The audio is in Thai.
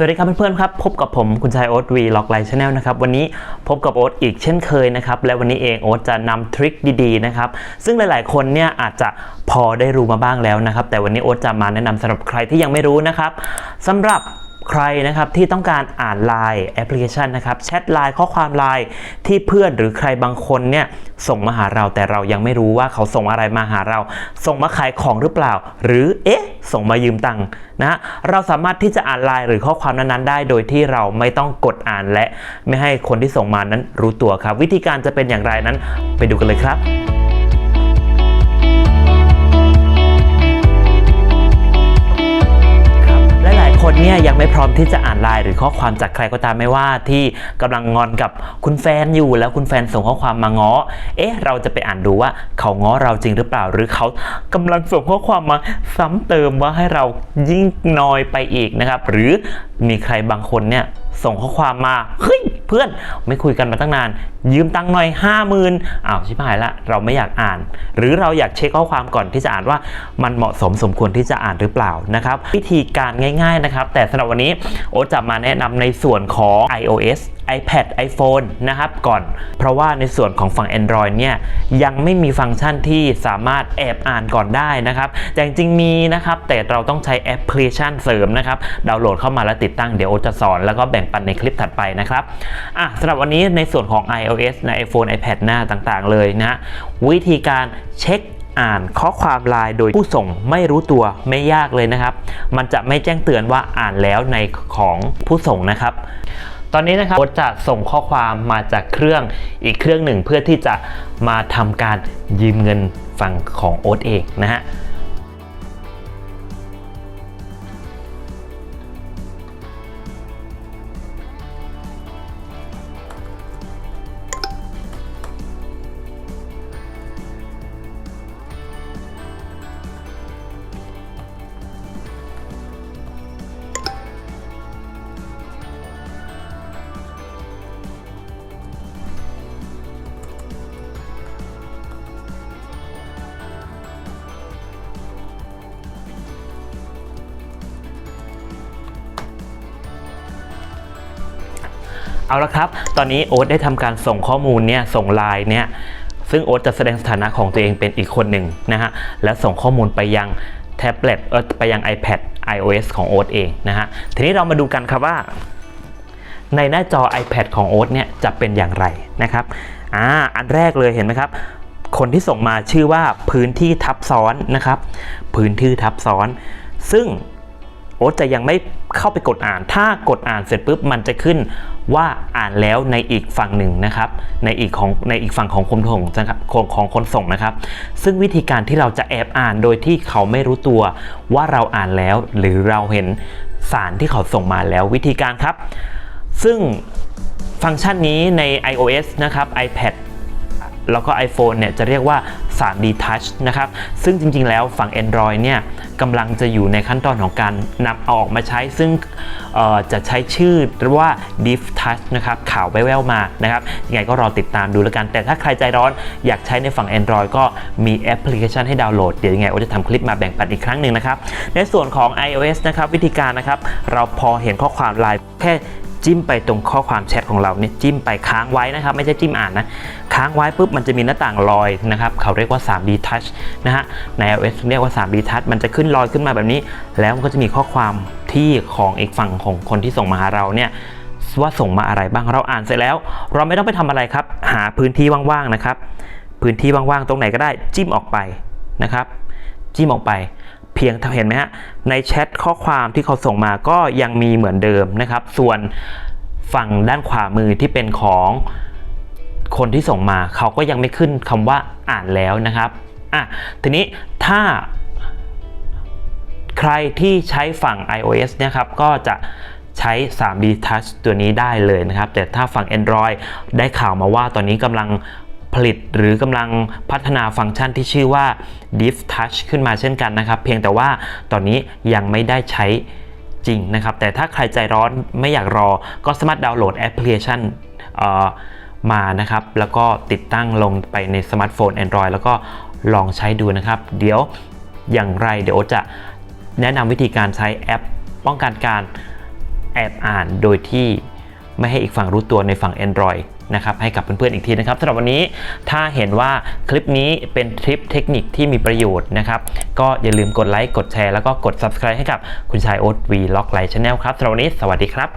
สวัสดีครับเพื่อนๆครับพบกับผมคุณชายโอ๊ตวีล็อกไลน์ชาแนลนะครับวันนี้พบกับโอ๊ตอีกเช่นเคยนะครับและวันนี้เองโอ๊ตจะนำทริคดีๆนะครับซึ่งหลายๆคนเนี่ยอาจจะพอได้รู้มาบ้างแล้วนะครับแต่วันนี้โอ๊ตจะมาแนะนำสำหรับใครที่ยังไม่รู้นะครับสำหรับ ใครนะครับที่ต้องการอ่านไลน์แอปพลิเคชันนะครับแชทไลน์ข้อความไลน์ที่เพื่อนหรือใครบางคนเนี่ยส่งมาหาเราแต่เรายังไม่รู้ว่าเขาส่งอะไรมาหาเรา ส่งมาขายของหรือเปล่า หรือเอ๊ะ ส่งมายืมตังค์นะเราสามารถที่จะอ่านไลน์หรือข้อความนั้นๆได้ โดยที่เราไม่ต้องกดอ่านและไม่ให้คนที่ส่งมานั้นรู้ตัวครับ วิธีการจะเป็นอย่างไรนั้นไปดูกันเลยครับ เนี่ยยังไม่พร้อมที่จะอ่านไลน์หรือข้อความจากใครก็ตามไม่ว่าที่กำลังงอนกับคุณแฟนอยู่ แล้วคุณแฟนส่งข้อความมาง้อ เอ๊ะ เราจะไปอ่านดูว่าเขาง้อเราจริงหรือเปล่า หรือเขากำลังส่งข้อความมาซ้ำเติมว่าให้เรายิ่งนอยไปอีกนะครับ หรือมีใครบางคนเนี่ย ส่งข้อความมา เฮ้ย เพื่อนไม่คุยกันมาตั้งนาน ยืมตังค์หน่อยห้าหมื่นอ้าวชิบหายละ เราไม่อยากอ่าน หรือเราอยากเช็คข้อความก่อนที่จะอ่านว่า มันเหมาะสมสมควรที่จะอ่านหรือเปล่านะครับ วิธีการง่าย ๆนะครับ แต่สำหรับวันนี้โอ๊ตจะมาแนะนำในส่วนของ iOS iPad iPhone นะครับก่อน เพราะว่าในส่วนของฝั่ง Android เนี่ยยังไม่มีฟังก์ชันที่สามารถแอบอ่านก่อนได้นะครับแต่จริงๆมีนะครับแต่เราต้องใช้แอปพลิเคชันเสริมนะครับดาวน์โหลดเข้ามาแล้วติดตั้งเดี๋ยวโอจะสอนแล้วก็แบ่งปันในคลิปถัดไปนะครับอะสำหรับวันนี้ในส่วนของ iOS ใน iPhone iPad หน้าต่างๆ เลยนะวิธีการเช็คอ่านข้อความไลน์โดยผู้ส่งไม่รู้ตัวไม่ยากเลยนะครับ มันจะไม่แจ้งเตือนว่าอ่านแล้วในของผู้ส่งนะครับ ตอนนี้นะครับโอ๊ตจะส่งข้อความมาจากเครื่องอีกเครื่องหนึ่งเพื่อที่จะมาทำการยืมเงินฝั่งของโอ๊ตเองนะฮะ เอาละครับ ตอนนี้โอ๊ตได้ทำการส่งข้อมูลเนี่ยส่งไลน์เนี่ยซึ่งโอ๊ตจะแสดงสถานะของตัวเองเป็นอีกคนหนึ่งนะฮะและส่งข้อมูลไปยังแท็บเล็ตเออไปยัง iPad iOS ของโอ๊ตเองนะฮะทีนี้เรามาดูกันครับว่า ในหน้าจอ iPad ของโอ๊ตเนี่ยจะเป็นอย่างไรนะครับอ่าอันแรกเลยเห็นไหมครับ คนที่ส่งมาชื่อว่าพื้นที่ทับซ้อนนะครับ พื้นที่ทับซ้อน ซึ่ง โอ๊ตจะยังไม่เข้าไปกดอ่าน ถ้ากดอ่านเสร็จปุ๊บมันจะขึ้นว่าอ่านแล้วในอีกฝั่งหนึ่งนะครับ ในอีกของในอีกฝั่งของคนส่งนะครับของของคนส่งนะครับ ซึ่งวิธีการที่เราจะแอบอ่านโดยที่เขาไม่รู้ตัวว่าเราอ่านแล้ว หรือเราเห็นสารที่เขาส่งมาแล้ววิธีการครับ ซึ่งฟังก์ชันนี้ใน iOS นะครับ iPad แล้วก็ iPhone เนี่ยจะเรียกว่า 3D Touch นะครับ ซึ่งจริงๆ แล้วฝั่ง Android เนี่ยกำลังจะอยู่ในขั้นตอนของการนำเอาออกมาใช้ ซึ่งจะใช้ชื่อว่า Deep Touch นะครับ ข่าวแว่วๆมานะครับ ยังไงก็รอติดตามดูแล้วกัน แต่ถ้าใครใจร้อนอยากใช้ในฝั่ง Android ก็มีแอปพลิเคชันให้ดาวน์โหลด เดี๋ยวยังไงโอจะทำคลิปมาแบ่งปันอีกครั้งหนึ่งนะครับ ในส่วนของ iOS นะครับวิธีการนะครับ เราพอเห็นข้อความไลน์แค่ จิ้มไปตรงข้อความแชทของเราเนี่ยจิ้มไปค้างไว้นะครับ ไม่ใช่จิ้มอ่านนะ ค้างไว้ปุ๊บมันจะมีหน้าต่างลอยนะครับ เขาเรียกว่า 3D Touch นะฮะใน iOS เรียกว่า 3D Touch มันจะขึ้นลอยขึ้นมาแบบนี้ แล้วมันก็จะมีข้อความที่ของอีกฝั่งของคนที่ส่งมาหาเราเนี่ยว่าส่งมาอะไรบ้างเราอ่านเสร็จแล้ว เราไม่ต้องไปทำอะไรครับ หาพื้นที่ว่างๆนะครับ พื้นที่ว่างๆตรงไหนก็ได้จิ้มออกไปนะครับ จิ้มออกไป เพียงเห็นไหมฮะในแชทข้อความที่เขาส่งมาก็ยังมีเหมือนเดิมนะครับ ส่วนฝั่งด้านขวามือที่เป็นของคนที่ส่งมาเขาก็ยังไม่ขึ้นคำว่าอ่านแล้วนะครับอะทีนี้ถ้าใครที่ใช้ฝั่ง iOS เนะครับก็จะใช้ 3D Touch ตัวนี้ได้เลยนะครับ แต่ถ้าฝั่ง Android ได้ข่าวมาว่าตอนนี้กำลัง ผลิตหรือกำลังพัฒนาฟังก์ชันที่ชื่อว่า Deep Touch ขึ้นมาเช่นกันนะครับ เพียงแต่ว่าตอนนี้ยังไม่ได้ใช้จริงนะครับ แต่ถ้าใครใจร้อนไม่อยากรอก็สามารถดาวน์โหลดแอปพลิเคชันมานะครับ แล้วก็ติดตั้งลงไปในสมาร์ทโฟน Android แล้วก็ลองใช้ดูนะครับ เดี๋ยวอย่างไรเดี๋ยวจะแนะนำวิธีการใช้แอปป้องกันการแอบอ่านโดยที่ ไม่ให้อีกฝั่งรู้ตัวในฝั่ง Android นะครับให้กับเพื่อนๆอีกทีนะครับสำหรับวันนี้ถ้าเห็นว่าคลิปนี้เป็นทริปเทคนิคที่มีประโยชน์นะครับ ก็อย่าลืมกดไลค์กดแชร์แล้วก็กด Subscribe ให้กับคุณชายโอ๊ตวีล็อกไลท์ชาแนลครับสำหรับวันนี้สวัสดีครับ